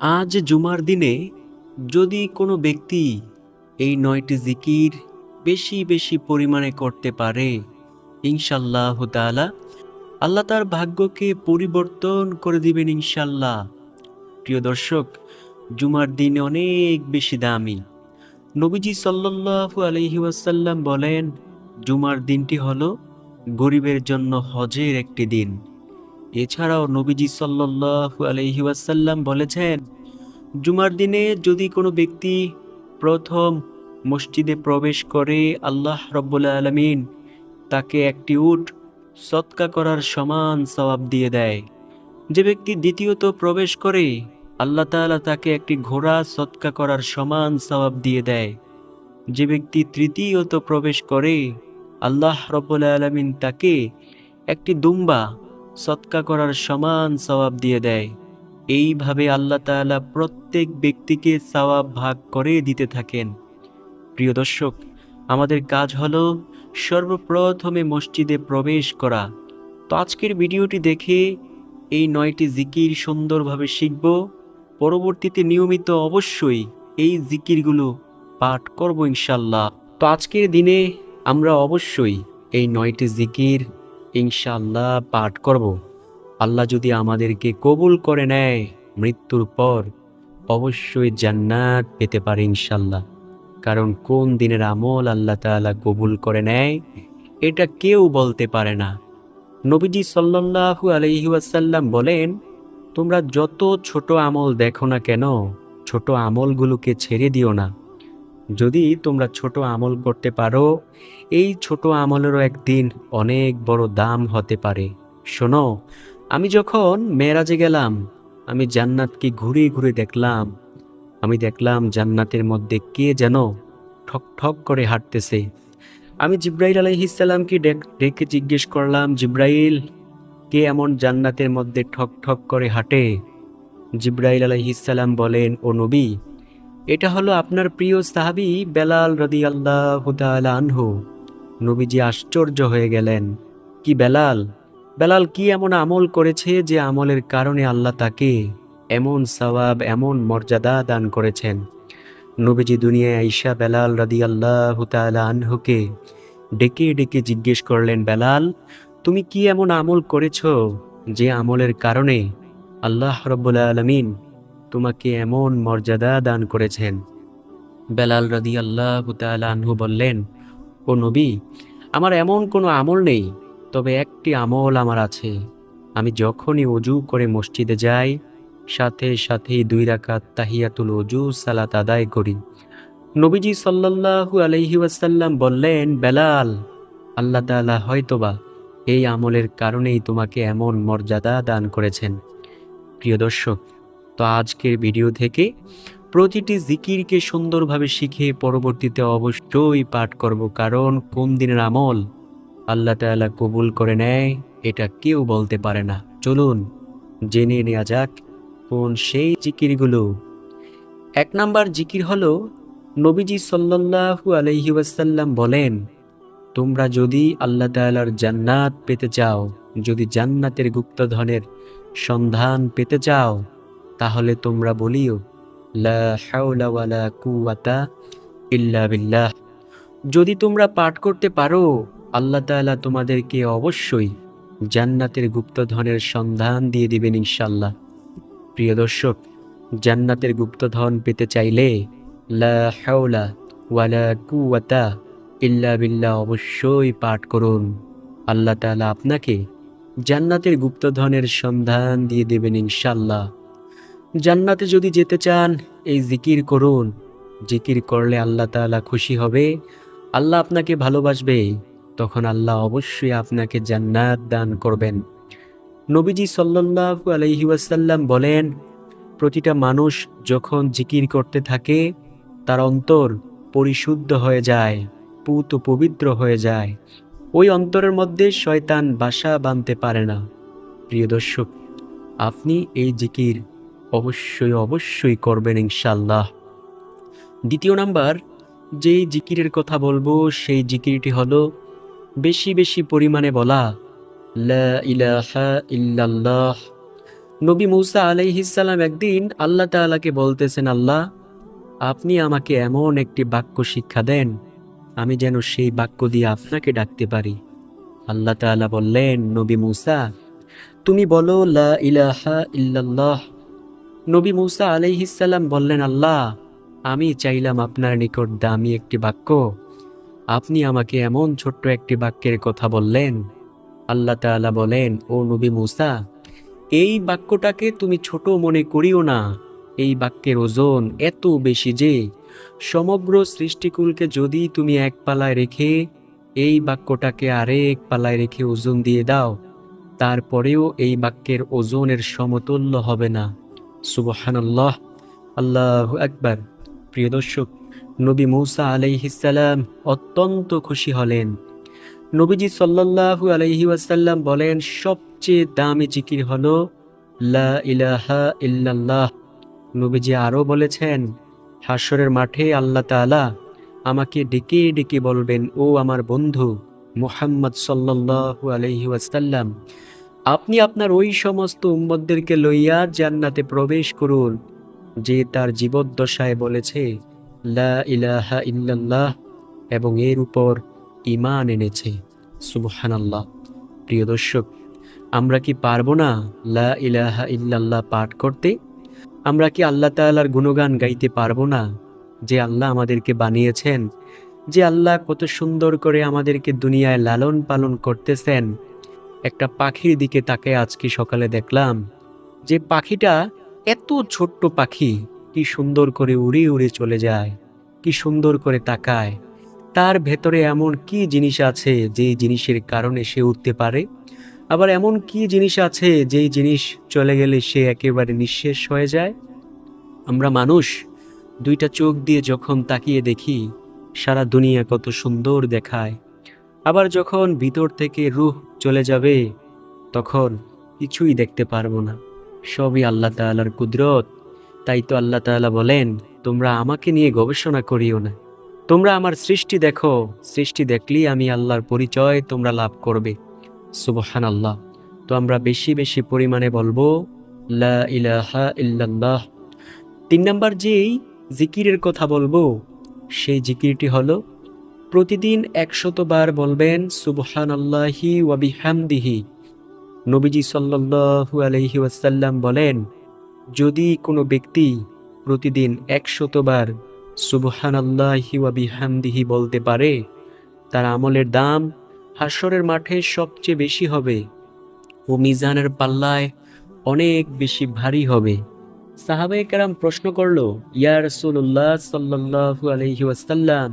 আজ জুমার দিনে যদি কোনো ব্যক্তি এই নয়টি জিকির বেশি বেশি পরিমাণে করতে পারে ইনশাল্লাহ তাআলা আল্লাহ তার ভাগ্যকে পরিবর্তন করে দিবেন ইনশাল্লাহ প্রিয় দর্শক, জুমার দিন অনেক বেশি দামি। নবীজি সাল্লাল্লাহু আলাইহি ওয়াসাল্লাম বলেন, জুমার দিনটি হলো গরিবের জন্য হজের একটি দিন। এছাড়াও নবীজি সাল্লাল্লাহু আলাইহি ওয়াসাল্লাম বলেছেন, জুমার দিনে যদি কোনো ব্যক্তি প্রথম মসজিদে প্রবেশ করে আল্লাহ রব্বুল আলমিন তাকে একটি উট সৎকা করার সমান সওয়াব দিয়ে দেয়। যে ব্যক্তি দ্বিতীয়ত প্রবেশ করে, আল্লাহ তাআলা তাকে একটি ঘোড়া সৎকা করার সমান সওয়াব দিয়ে দেয়। যে ব্যক্তি তৃতীয়ত প্রবেশ করে, আল্লাহ রব্বুল আলমিন তাকে একটি দুম্বা সৎকা করার সমান সওয়াব দিয়ে দেয়। এইভাবে আল্লাহ তাআলা প্রত্যেক ব্যক্তিকে সওয়াব ভাগ করে দিতে থাকেন। প্রিয় দর্শক, আমাদের কাজ হলো সর্বপ্রথমে মসজিদে প্রবেশ করা। তো আজকের ভিডিওটি দেখে এই নয়টি জিকির সুন্দরভাবে শিখব। পরবর্তীতে নিয়মিত অবশ্যই এই জিকিরগুলো পাঠ করব ইনশাল্লাহ তো আজকের দিনে আমরা অবশ্যই এই নয়টি জিকির ইনশাল্লাহ পাঠ করব। আল্লাহ যদি আমাদেরকে কবুল করে নেয় মৃত্যুর পর, অবশ্যই জান্নাত পেতে পারে ইনশাল্লাহ কারণ কোন দিনের আমল আল্লাহ তাআলা কবুল করে নেয়, এটা কেউ বলতে পারে না। নবীজি সাল্লাল্লাহু আলাইহি ওয়াসাল্লাম বলেন, তোমরা যত ছোট আমল দেখো না কেন, ছোট আমলগুলোকে ছেড়ে দিও না। যদি তোমরা ছোট আমল করতে পারো, এই ছোট আমলেরও একদিন অনেক বড় দাম হতে পারে। শোনো, আমি যখন মেরাজে গেলাম, আমি জান্নাতকে ঘুরে ঘুরে দেখলাম। আমি দেখলাম জান্নাতের মধ্যে কে যেন ঠক ঠক করে হাঁটতেছে। আমি জিব্রাইল আলাইহিসাল্লামকে ডেক- ডেকে জিজ্ঞেস করলাম, জিব্রাইল, কে এমন জান্নাতের মধ্যে ঠক ঠক করে হাঁটে? জিব্রাইল আলাইহিসাল্লাম বলেন, ও নবী এটা হলো আপনার প্রিয় সাহাবি বেলাল রদি আল্লাহ আনহু। নবীজি আশ্চর্য হয়ে গেলেন, কি বেলাল? বেলাল কি এমন আমল করেছে যে আমলের কারণে আল্লাহ তাকে এমন সওয়াব, এমন মর্যাদা দান করেছেন? নবীজি দুনিয়ায় আইসা বেলাল রাদি আল্লাহ আনহুকে ডেকে ডেকে জিজ্ঞেস করলেন, বেলাল, তুমি কি এমন আমল করেছ যে আমলের কারণে আল্লাহ রব্বুল আলমিন তোমাকে এমন মর্যাদা দান করেছেন। বেলাল রাদি আল্লাহ আনহু বললেন, ও নবী, আমার এমন কোনো আমল নেই, তবে একটি আমল আমার আছে। আমি যখনই অজু করে মসজিদে যাই, সাথে সাথেই দুই রাকাত তাহিয়াতুল অজু সালাত আদায় করি। নবীজি সাল্লাল্লাহু আলাইহি ওয়াসাল্লাম বললেন, বেলাল, আল্লাহ তাআলা হয়তোবা এই আমলের কারণেই তোমাকে এমন মর্যাদা দান করেছেন। প্রিয় দর্শক তো আজকের ভিডিও থেকে প্রতিটি জিকিরকে সুন্দরভাবে শিখে পরবর্তীতে অবশ্যই পাঠ করব। কারণ কোন দিনের আমল আল্লাহ তাআলা কবুল করে নেয়, এটা কেউ বলতে পারে না। চলুন জেনে নেওয়া যাক কোন সেই জিকিরগুলো। এক নাম্বার জিকির হলো, নবীজি সাল্লাল্লাহু আলাইহি ওয়াসাল্লাম বলেন, তোমরা যদি আল্লাহ তাআলার জান্নাত পেতে চাও, যদি জান্নাতের গুপ্তধনের সন্ধান পেতে চাও তাহলে তোমরা বলিও, লা ইল্লা বিল্লাহ। যদি তোমরা পাঠ করতে পারো, আল্লাহ তাআলা তোমাদেরকে অবশ্যই জান্নাতের গুপ্তধনের সন্ধান দিয়ে দিবেন ইনশাল্লাহ প্রিয় দর্শক, জান্নাতের গুপ্তধন পেতে চাইলে, লা ওয়ালা ইল্লা বিল্লাহ অবশ্যই পাঠ করুন। আল্লাহ তাআলা আপনাকে জান্নাতের গুপ্তধনের সন্ধান দিয়ে দেবেন ইনশাল্লাহ জান্নাতে যদি যেতে চান, এই জিকির করুন। জিকির করলে আল্লাহ তাআলা খুশি হবে। আল্লাহ আপনাকে ভালোবাসবে। তখন আল্লাহ অবশ্যই আপনাকে জান্নাত দান করবেন। নবীজি সাল্লাল্লাহু আলাইহি ওয়াসাল্লাম বলেন, প্রতিটা মানুষ যখন জিকির করতে থাকে, তার অন্তর পরিশুদ্ধ হয়ে যায়, পুত পবিত্র হয়ে যায়। ওই অন্তরের মধ্যে শয়তান বাসা বাঁধতে পারে না। প্রিয় দর্শক, আপনি এই জিকির অবশ্যই অবশ্যই করবেন ইনশাল্লাহ দ্বিতীয় নাম্বার, যেই জিকিরের কথা বলব, সেই জিকিরটি হলো বেশি বেশি পরিমাণে বলা, লা ইলাহা ইল্লাল্লাহ। নবী মুসা আলাইহিসাল্লাম একদিন আল্লাহ তাআলাকে বলতেছেন, আল্লাহ, আপনি আমাকে এমন একটি বাক্য শিক্ষা দেন, আমি যেন সেই বাক্য দিয়ে আপনাকে ডাকতে পারি। আল্লাহ তাআলা বললেন, নবী মুসা, তুমি বলো, লা ইলাহা ইল্লাল্লাহ। নবী মুসা আলাইহিসাল্লাম বললেন, আল্লাহ, আমি চাইলাম আপনার নিকট দামি একটি বাক্য। আপনি আমাকে এমন ছোট্ট একটি বাক্যের কথা বললেন। আল্লাহ তাআলা বলেন, ও নবী মুসা, এই বাক্যটাকে তুমি ছোট মনে করিও না। এই বাক্যের ওজন এত বেশি যে, সমগ্র সৃষ্টিকুলকে যদি তুমি এক পালায় রেখে এই বাক্যটাকে আরেক পালায় রেখে ওজন দিয়ে দাও, তারপরেও এই বাক্যের ওজনের সমতুল্য হবে না। সুবহানাল্লাহ। আল্লাহ আকবার। প্রিয় দর্শক, নবী মৌসা আলাইহিসাল্লাম অত্যন্ত খুশি হলেন। নবীজি সাল্লাল্লাহু আলাইহি ওয়াসাল্লাম বলেন, সবচেয়ে দামি জিকির হলো, লা ইলাহা ইল্লাল্লাহ। নবীজি আরও বলেছেন হাসরের মাঠে আল্লাহ তাআলা আমাকে ডেকে ডেকে বলবেন, ও আমার বন্ধু মুহাম্মদ সাল্লাল্লাহু আলাইহি ওয়াসাল্লাম আপনি আপনার ওই সমস্ত উম্মতদেরকে লইয়া জান্নাতে প্রবেশ করুন, যে তার জীবদ্দশায় বলেছে, লা ইলাহা ইল্লাল্লাহ এবং এর উপর ইমান এনেছে। সুবহানাল্লাহ। প্রিয় দর্শক, আমরা কি পারব না লা ইলাহা ইল্লাল্লাহ পাঠ করতে? আমরা কি আল্লাহ তাআলার গুণগান গাইতে পারব না, যে আল্লাহ আমাদেরকে বানিয়েছেন, যে আল্লাহ কত সুন্দর করে আমাদেরকে দুনিয়ায় লালন পালন করতেছেন একটা পাখির দিকে তাকে আজকে সকালে দেখলাম যে পাখিটা এত ছোট্ট পাখি, কি সুন্দর করে উড়ে উড়ে চলে যায়, কি সুন্দর করে তাকায়। তার ভেতরে এমন কি জিনিস আছে যেই জিনিসের কারণে সে উঠতে পারে? আবার এমন কি জিনিস আছে যেই জিনিস চলে গেলে সে একেবারে নিঃশেষ হয়ে যায়? আমরা মানুষ দুইটা চোখ দিয়ে যখন তাকিয়ে দেখি, সারা দুনিয়া কত সুন্দর দেখায়। আবার যখন ভিতর থেকে রুহ চলে যাবে, তখন কিছুই দেখতে পারব না। সবই আল্লাহ তাআলার কুদরত। তাই তো আল্লাহ তাআলা বলেন, তোমরা আমাকে নিয়ে গবেষণা করিও না। তোমরা আমার সৃষ্টি দেখো। সৃষ্টি দেখলেই আমি আল্লাহর পরিচয় তোমরা লাভ করবে। সুবহান আল্লাহ তো আমরা বেশি বেশি পরিমাণে বলব, লা ইলাহা তিন নাম্বার যেই জিকিরের কথা বলব, সেই জিকিরটি হলো প্রতিদিন একশতবার বলবেন সুবহান আল্লাহি ওয়াবিহামদিহি নবীজি সাল্লাল্লাহু আলাইহি ওয়াসাল্লাম বলেন, যদি কোনো ব্যক্তি প্রতিদিন একশতবার সুবহান আল্লাহি ওয়াবিহামদিহি বলতে পারে, তার আমলের দাম হাসরের মাঠে সবচেয়ে বেশি হবে ও মিজানের পাল্লায় অনেক বেশি ভারী হবে। সাহাবে কেরাম প্রশ্ন করল, ইয়া রাসূলুল্লাহ সাল্লাল্লাহু আলাইহি ওয়াসাল্লাম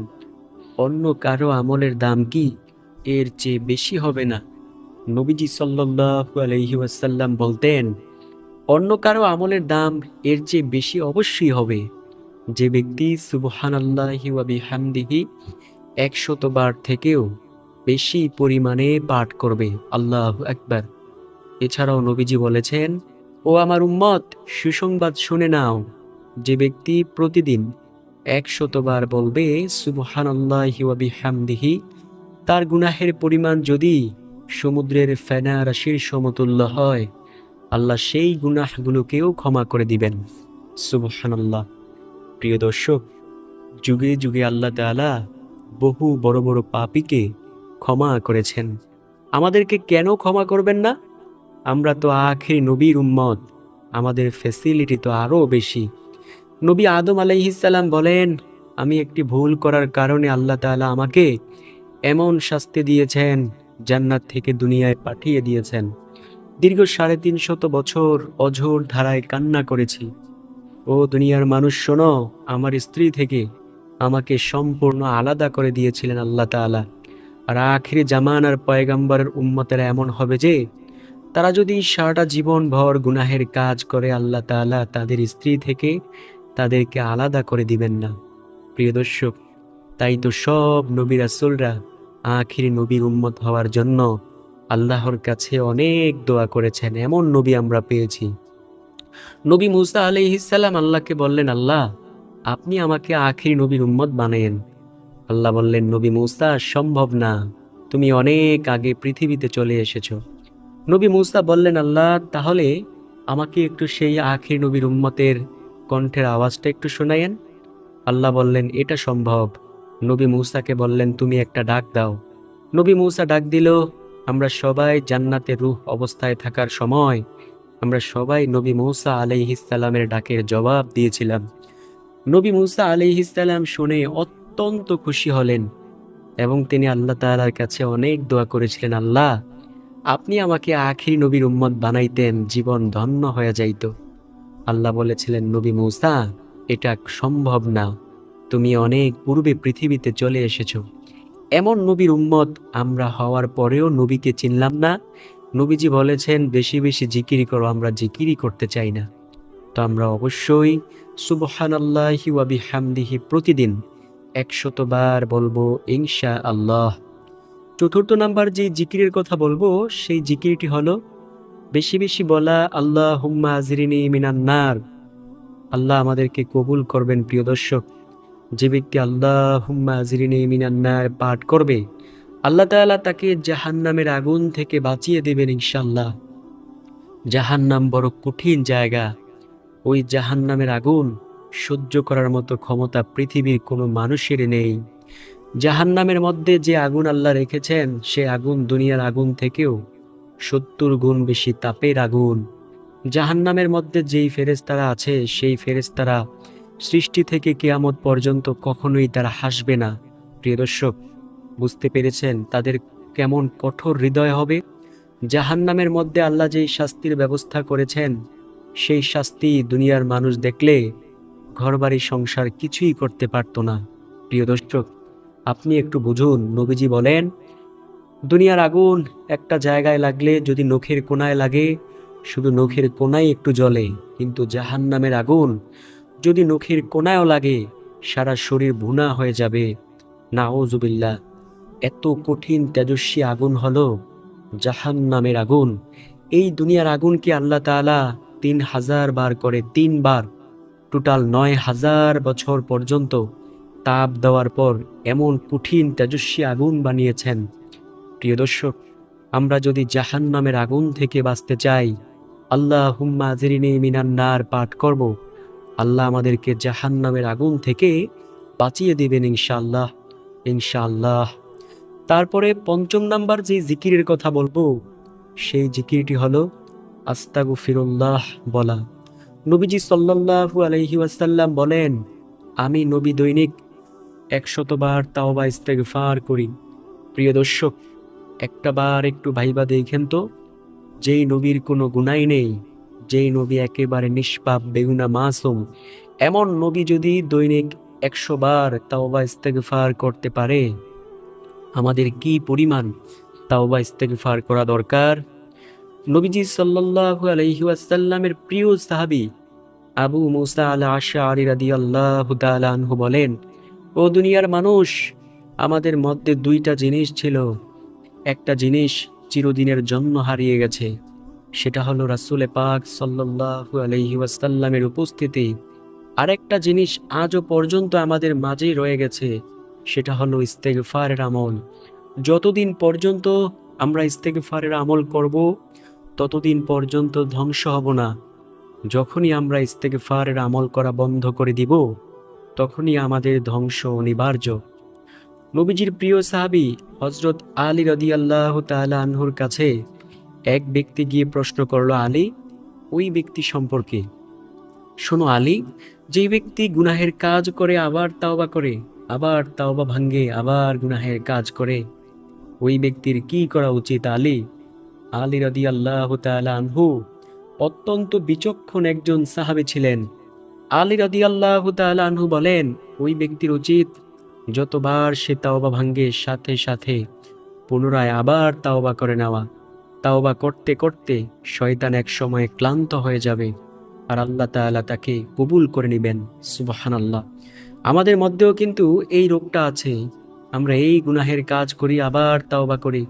অন্য কারও আমলের দাম কি এর চেয়ে বেশি হবে না? নবীজি সাল্লাল্লাহু আলাইহি ওয়াসাল্লাম বলতেন, অন্য কারও আমলের দাম এর চেয়ে বেশি অবশ্যই হবে। যে ব্যক্তি সুবহানাল্লাহি ওয়া বিহামদিহি একশতবার থেকেও বেশি পরিমাণে পাঠ করবে, আল্লাহ একবার এছাড়াও নবীজি বলেছেন, ও আমার উম্মত, সুসংবাদ শুনে নাও। যে ব্যক্তি প্রতিদিন একশতবার বলবে, সুবহানাল্লাহি ওয়া বিহামদিহি। তার গুনাহের পরিমাণ যদি সমুদ্রের ফেনা রাশির সমতুল্য হয়, আল্লাহ সেই গুনাহগুলোকেও ক্ষমা করে দিবেন। সুবহানাল্লাহ। প্রিয় দর্শক, যুগে যুগে আল্লাহ তাআলা বহু বড় বড় পাপীকে ক্ষমা করেছেন। আমাদেরকে কেন ক্ষমা করবেন না? আমরা তো আখেরি নবীর উম্মত, আমাদের ফেসিলিটি তো আরও বেশি। নবী আদম আলাইহিসাল্লাম বলেন, আমি একটি ভুল করার কারণে আল্লাহ তাআলা আমাকে এমন শাস্তি দিয়েছেন, জান্নাত থেকে দুনিয়ায় পাঠিয়ে দিয়েছেন। দীর্ঘ সাড়ে তিনশত বছর অঝোর ধারায় কান্না করেছি। ও দুনিয়ার মানুষ, শোনো, আমার স্ত্রী থেকে আমাকে সম্পূর্ণ আলাদা করে দিয়েছিলেন আল্লাহ তাআলা। আর আখিরি জামানার পয়গাম্বরের উম্মতেরা এমন হবে যে, তারা যদি সারাটা জীবন ভর গুনাহের কাজ করে, আল্লাহ তাআলা তাদের স্ত্রী থেকে তাদেরকে আলাদা করে দিবেন না। প্রিয় দর্শক, তাই তো সব নবী রাসূলরা আখিরি নবীর উম্মত হওয়ার জন্য আল্লাহর কাছে অনেক দোয়া করেছেন, এমন নবী আমরা পেয়েছি। নবী মুসা আলাইহিসসালাম আল্লাহকে বললেন, আল্লাহ, আপনি আমাকে আখিরি নবীর উম্মত বানায়েন। আল্লাহ বললেন, নবী মুসা, সম্ভব না। তুমি অনেক আগে পৃথিবীতে চলে এসেছ। নবী মুসা বললেন, আল্লাহ, তাহলে আমাকে একটু সেই আখির নবীর উম্মতের কণ্ঠের আওয়াজটা একটু শোনায়েন। আল্লাহ বললেন, এটা সম্ভব। নবী মূসাকে বললেন, তুমি একটা ডাক দাও। নবী মূসা ডাক দিল, আমরা সবাই জান্নাতে রুহ অবস্থায় থাকার সময় আমরা সবাই নবী মূসা আলাইহিসাল্লামের ডাকের জবাব দিয়েছিলাম। নবী মূসা আলাইহিসাল্লাম শুনে অত্যন্ত খুশি হলেন এবং তিনি আল্লাহ তাআলার কাছে অনেক দোয়া করেছিলেন, আল্লাহ, আপনি আমাকে আখির নবীর উম্মত বানাইতেন, জীবন ধন্য হয়ে যাইত। আল্লাহ বলেছিলেন, নবী মূসা, এটা সম্ভব না। তুমি অনেক পূর্বে পৃথিবীতে চলে এসেছ। এমন নবীর উম্মত আমরা হওয়ার পরেও নবীকে চিনলাম না। নবীজি বলেছেন, বেশি বেশি জিকিরি করো, আমরা জিকিরি করতে চাই না। তো আমরা অবশ্যই সুবহান সুবহানাল্লাহি ওয়া বিহামদিহি প্রতিদিন একশতবার বলব ইনশা আল্লাহ চতুর্থ নাম্বার যে জিকিরের কথা বলব, সেই জিকিরটি হলো বেশি বেশি বলা আল্লাহ হুম্মা আজরিনি মিনান্নার আল্লাহ আমাদেরকে কবুল করবেন, প্রিয় দর্শক। যে ব্যক্তি আল্লাহ হুম্মা আজরিনি মিনান্নার পাঠ করবে, আল্লাহ তাআলা তাকে জাহান্নামের আগুন থেকে বাঁচিয়ে দেবেন ইনশাল্লাহ জাহান্নাম বড় কঠিন জায়গা। ওই জাহান্নামের আগুন সহ্য করার মতো ক্ষমতা পৃথিবীর কোনো মানুষের নেই। জাহান্নামের মধ্যে যে আগুন আল্লাহ রেখেছেন, সে আগুন দুনিয়ার আগুন থেকেও সত্তর গুণ বেশি তাপের আগুন। জাহান্নামের মধ্যে যেই ফেরেস্তারা আছে, সেই ফেরেস্তারা সৃষ্টি থেকে কেয়ামত পর্যন্ত কখনোই তারা হাসবে না। প্রিয় দর্শক, বুঝতে পেরেছেন তাদের কেমন কঠোর হৃদয় হবে? জাহান্নামের মধ্যে আল্লাহ যেই শাস্তির ব্যবস্থা করেছেন, সেই শাস্তি দুনিয়ার মানুষ দেখলে ঘরবাড়ি সংসার কিছুই করতে পারতো না। প্রিয় দর্শক, আপনি একটু বুঝুন, নবীজি বলেন দুনিয়ার আগুন একটা জায়গায় লাগলে যদি নখের কোনায় লাগে, শুধু নখের কোনায় একটু জ্বলে, কিন্তু জাহান্নামের আগুন যদি নখের কোনায়ও লাগে, সারা শরীর ভুনা হয়ে যাবে। নাওজুবিল্লা এত কঠিন তেজস্বী আগুন হলো জাহান্নামের আগুন। এই দুনিয়ার আগুনকে আল্লাহ তাআলা তিন হাজার বার করে তিনবার, টোটাল নয় হাজার বছর পর্যন্ত তাপ দেওয়ার পর এমন কঠিন তেজস্বী আগুন বানিয়েছেন? প্রিয় দর্শক, আমরা যদি জাহান নামের আগুন থেকে বাঁচতে চাই আল্লাহ হুম্মা জিরিনি মিনান্নার পাঠ করব। আল্লাহ আমাদেরকে জাহান নামের আগুন থেকে বাঁচিয়ে দেবেন ইনশাআল্লাহ ইনশাআল্লাহ। তারপরে পঞ্চম নাম্বার যে জিকিরের কথা বলব, সেই জিকিরটি হলো আস্তাগু ফিরুল্লাহ বলা। নবীজি সাল্লাল্লাহু আলাইহি ওয়াসাল্লাম বলেন, আমি নবী দৈনিক একশতবার তাওবা ইস্তেগফার করি। প্রিয় দর্শক একটা বার একটু ভাইবা দেখেন তো। যেই নবীর কোনো গুণাই নেই, যেই নবী একেবারে নিষ্পাপ, বেগুনা মাসুম, এমন নবী যদি দৈনিক একশো বার তাওবা, ইস্তেগফার করতে পারে, আমাদের কি পরিমাণ তাওবা, ইস্তেগফার করা দরকার? নবীজি সাল্লাল্লাহু আলাইহি ওয়াসাল্লামের প্রিয় সাহাবী আবু মুসা আল আশআরি রাদিয়াল্লাহু তাআলা আনহু বলেন, ও দুনিয়ার মানুষ, আমাদের মধ্যে দুইটা জিনিস ছিল। একটা জিনিস চিরদিনের জন্য হারিয়ে গেছে। সেটা হলো রাসূলে পাক সাল্লাল্লাহু আলাইহি ওয়াসাল্লামের উপস্থিতি। আরেকটা জিনিস আজও পর্যন্ত আমাদের মাঝেই রয়ে গেছে, সেটা হলো ইস্তেগফারের আমল। যতদিন পর্যন্ত আমরা ইস্তেগফারের আমল করব, ততদিন পর্যন্ত ধ্বংস হব না। যখনই আমরা ইস্তেগফারের আমল করা বন্ধ করে দিব, তখনই আমাদের ধ্বংস অনিবার্য। নবীজির প্রিয় সাহাবী হজরত আলী রদি আল্লাহ আনহুর কাছে এক ব্যক্তি গিয়ে প্রশ্ন করল, আলী, ওই ব্যক্তি সম্পর্কে? শোনো আলী যে ব্যক্তি গুনাহের কাজ করে আবার তাওবা করে, আবার তাওবা ভাঙ্গে, আবার গুনাহের কাজ করে, ওই ব্যক্তির কি করা উচিত আলী? আলী রদি আল্লাহ আনহু অত্যন্ত বিচক্ষণ একজন সাহাবী ছিলেন। আলী রদি আল্লাহ আনহু বলেন, ওই ব্যক্তির উচিত যতবার সে তাওবা ভাঙ্গে, সাথে সাথে পুনরায় আবার তাওবা করে নেওয়া। তাওবা করতে করতে শয়তান এক সময় ক্লান্ত হয়ে যাবে আর আল্লাহ তাআলা তাকে কবুল করে নেবেন। সুবাহান আল্লাহ আমাদের মধ্যেও কিন্তু এই রোগটা আছে। আমরা এই গুনাহের কাজ করি, আবার তাওবা করি।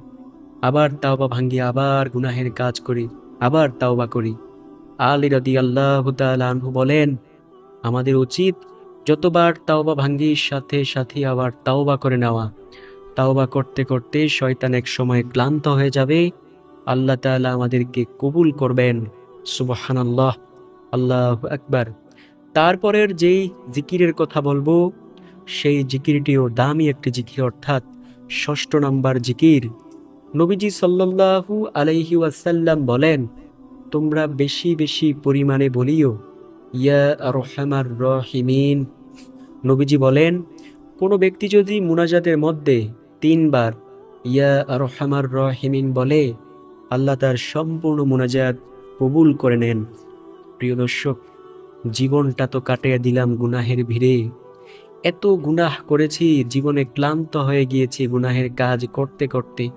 আবার তাওবা ভাঙ্গি, আবার গুনাহের কাজ করি, আবার তাওবা করি। আলী রাদি আল্লাহ আনহু বলেন, আমাদের উচিত যতবার তাওবা ভাঙ্গির সাথে সাথে আবার তাওবা করে নেওয়া। তাওবা করতে করতে শয়তান এক সময় ক্লান্ত হয়ে যাবে। আল্লাহ তাআলা আমাদেরকে কবুল করবেন। সুবাহান আল্লাহ আকবার। তারপরের যেই জিকিরের কথা বলব, সেই জিকিরটিও দামি একটি জিকির, অর্থাৎ ষষ্ঠ নাম্বার জিকির। নবীজি সাল্লাল্লাহু আলাইহি ওয়াসাল্লাম বলেন, তোমরা বেশি বেশি পরিমাণে বলিও ইয়া রহিমিন। নবীজি বলেন, কোনো ব্যক্তি যদি মুনাজাতের মধ্যে তিনবার ইয়া রহমার রহিমিন বলে, আল্লাহ তার সম্পূর্ণ মুনাজাত কবুল করে নেন। প্রিয় দর্শক, জীবনটা তো কাটিয়ে দিলাম গুনাহের ভিড়ে। এত গুনাহ করেছি, জীবনে ক্লান্ত হয়ে গিয়েছি গুনাহের কাজ করতে করতে।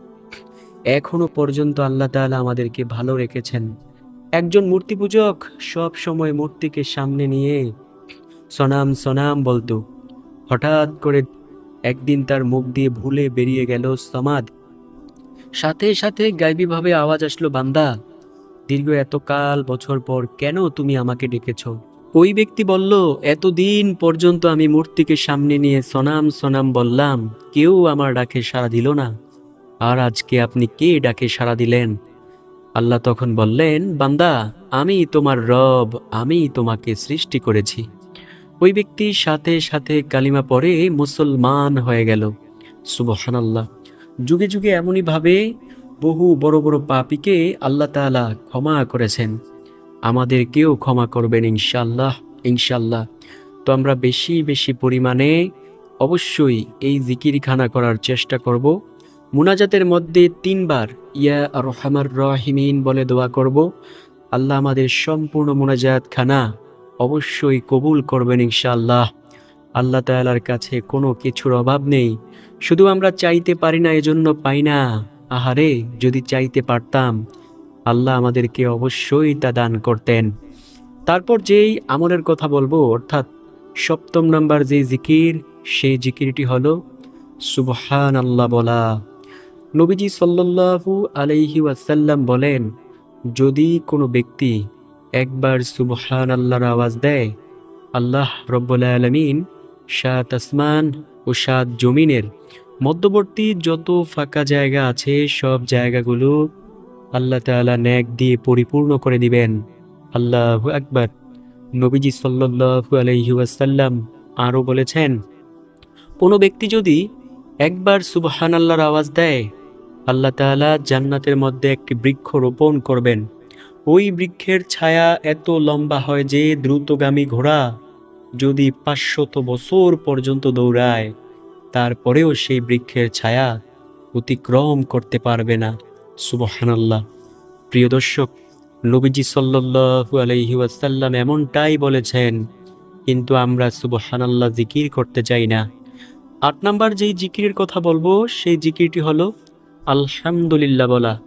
এখনও পর্যন্ত আল্লাহ তাআলা আমাদেরকে ভালো রেখেছেন। একজন মূর্তি পূজক সব সময় মূর্তিকে সামনে নিয়ে সনাম সনাম বলতো। হঠাৎ করে একদিন তার মুখ দিয়ে ভুলে বেরিয়ে গেল সমাদ। সাথে সাথে গাইবীভাবে আওয়াজ আসলো, বান্দা, দীর্ঘ এতকাল বছর পর কেন তুমি আমাকে ডেকেছ? ওই ব্যক্তি বলল, এতদিন পর্যন্ত আমি মূর্তিকে সামনে নিয়ে সনাম সনাম বললাম, কেউ আমার ডাকে সাড়া দিল না। আর আজকে আপনি কে ডাকে সাড়া দিলেন? আল্লাহ তখন বললেন, বান্দা, আমি তোমার রব, আমি তোমাকে সৃষ্টি করেছি। ওই ব্যক্তি সাথে সাথে কালিমা পরে মুসলমান হয়ে গেল। সুবহানাল্লাহ। যুগে যুগে এমনই ভাবে বহু বড় বড় পাপীকে আল্লাহ তাআলা ক্ষমা করেছেন। আমাদেরকেও ক্ষমা করবেন ইনশাল্লাহ ইনশাল্লাহ তো আমরা বেশি বেশি পরিমাণে অবশ্যই এই জিকিরখানা করার চেষ্টা করব। মুনাজাতের মধ্যে তিনবার ইয়া রহমার রহিমিন বলে দোয়া করব। আল্লাহ আমাদের সম্পূর্ণ মোনাজাত খানা অবশ্যই কবুল করবেন ইনশাআল্লাহ। আল্লাহ তাআলার কাছে কোনো কিছুর অভাব নেই। শুধু আমরা চাইতে পারি না, এজন্য পাই না। আহারে, যদি চাইতে পারতাম, আল্লাহ আমাদেরকে অবশ্যই তা দান করতেন। তারপর যেই আমলের কথা বলব, অর্থাৎ সপ্তম নাম্বার যে জিকির, সেই জিকিরটি হলো সুবহান আল্লাহ বলা। নবীজি সাল্লাল্লাহু আলাইহি ওয়াসাল্লাম বলেন, যদি কোনো ব্যক্তি একবার সুবহান আল্লাহর আওয়াজ দেয়, আল্লাহ রব্বুল আলমিন সাত আসমান ও সাত জমিনের মধ্যবর্তী যত ফাঁকা জায়গা আছে, সব জায়গাগুলো আল্লাহ তাআলা ন্যাক দিয়ে পরিপূর্ণ করে দিবেন। আল্লাহ আকবার। নবীজি সাল্লাল্লাহু আলাইহি ওয়াসাল্লাম আরও বলেছেন, কোনো ব্যক্তি যদি একবার সুবহান আল্লাহর আওয়াজ দেয় আল্লাহ তাআলা জান্নাতের মধ্যে একটি বৃক্ষ রোপণ করবেন। ওই বৃক্ষের ছায়া এত লম্বা হয় যে দ্রুতগামী ঘোড়া যদি পাঁচশত বছর পর্যন্ত দৌড়ায়, তারপরেও সেই বৃক্ষের ছায়া অতিক্রম করতে পারবে না। সুবহানাল্লাহ। প্রিয় দর্শক, নবীজি সাল্লাল্লাহু আলাইহি ওয়াসাল্লাম এমনটাই বলেছেন, কিন্তু আমরা সুবহানাল্লাহ জিকির করতে চাই না। আট নাম্বার যেই জিকিরের কথা বলব, সেই জিকিরটি হলো আলহামদুলিল্লাহ বলা।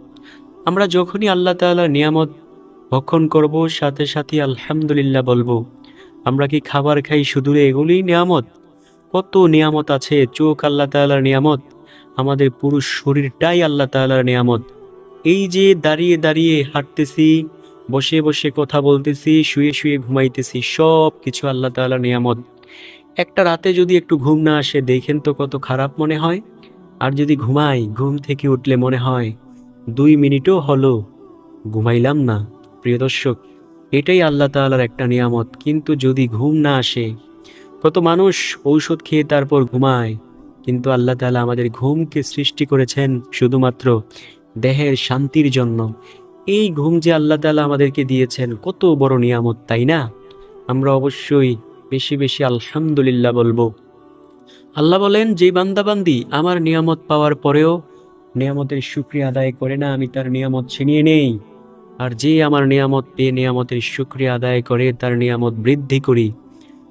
আমরা যখনই আল্লাহ তাআলার নিয়ামত ভক্ষণ করব, সাথে সাথে আলহামদুলিল্লাহ বলব। আমরা কি খাবার খাই শুধু এগুলি নিয়ামত? কত নিয়ামত আছে, চোখ আল্লাহ তাআলার নিয়ামত, আমাদের পুরো শরীরটাই আল্লাহ তাআলার নিয়ামত। এই যে দাঁড়িয়ে দাঁড়িয়ে হাঁটতেছি, বসে বসে কথা বলতেছি, শুয়ে শুয়ে ঘুমাইতেছি, সব কিছু আল্লাহ তাআলার নিয়ামত। একটা রাতে যদি একটু ঘুম না আসে, দেখেন তো কত খারাপ মনে হয়। আর যদি ঘুমাই, ঘুম থেকে উঠলে মনে হয় দুই মিনিটও হলো। ঘুমাইলাম না, প্রিয় দর্শক, এটাই আল্লাহ তাআলার একটা নিয়ামত। কিন্তু যদি ঘুম না আসে, কত মানুষ ঔষধ খেয়ে তারপর ঘুমায়। কিন্তু আল্লাহ তাআলা আমাদের ঘুমকে সৃষ্টি করেছেন শুধুমাত্র দেহের শান্তির জন্য। এই ঘুম যে আল্লাহ তালা আমাদেরকে দিয়েছেন, কত বড় নিয়ামত, তাই না? আমরা অবশ্যই বেশি বেশি আলহামদুলিল্লাহ বলব। আল্লাহ বলেন, যে বান্দাবান্দি আমার নিয়ামত পাওয়ার পরেও নিয়ামতের শুক্রিয়া আদায় করে না, আমি তার নিয়ামত ছিনিয়ে নেই। আর যে আমার নিয়ামত পেয়ে নিয়ামতের শুক্রিয়া আদায় করে, তার নিয়ামত বৃদ্ধি করি।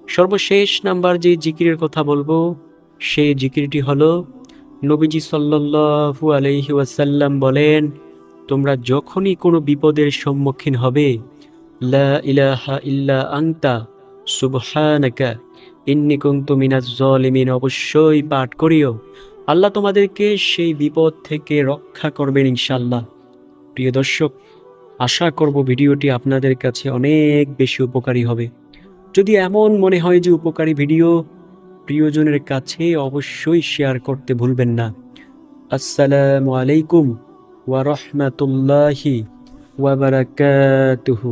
সর্বশেষ নাম্বার যে জিকিরের কথা বলব সেই জিকিরটি হলো, নবীজি সাল্লাল্লাহু আলাইহি ওয়াসাল্লাম বলেন, তোমরা যখনই কোনো বিপদের সম্মুখীন হবে, লা ইলাহা ইল্লা আনতা, সুবহানাকা ইন্নি কুনতু মিনাজ জালিমিন, অবশ্যই পাঠ করিও। আল্লাহ তোমাদেরকে সেই বিপদ থেকে রক্ষা করবেন ইনশাল্লাহ প্রিয় দর্শক, আশা করব ভিডিওটি আপনাদের কাছে অনেক বেশি উপকারী হবে। যদি এমন মনে হয় যে উপকারী ভিডিও প্রিয়জনের কাছে অবশ্যই শেয়ার করতে ভুলবেন না। আসসালামু আলাইকুম ওয়া বারাকাতুহু।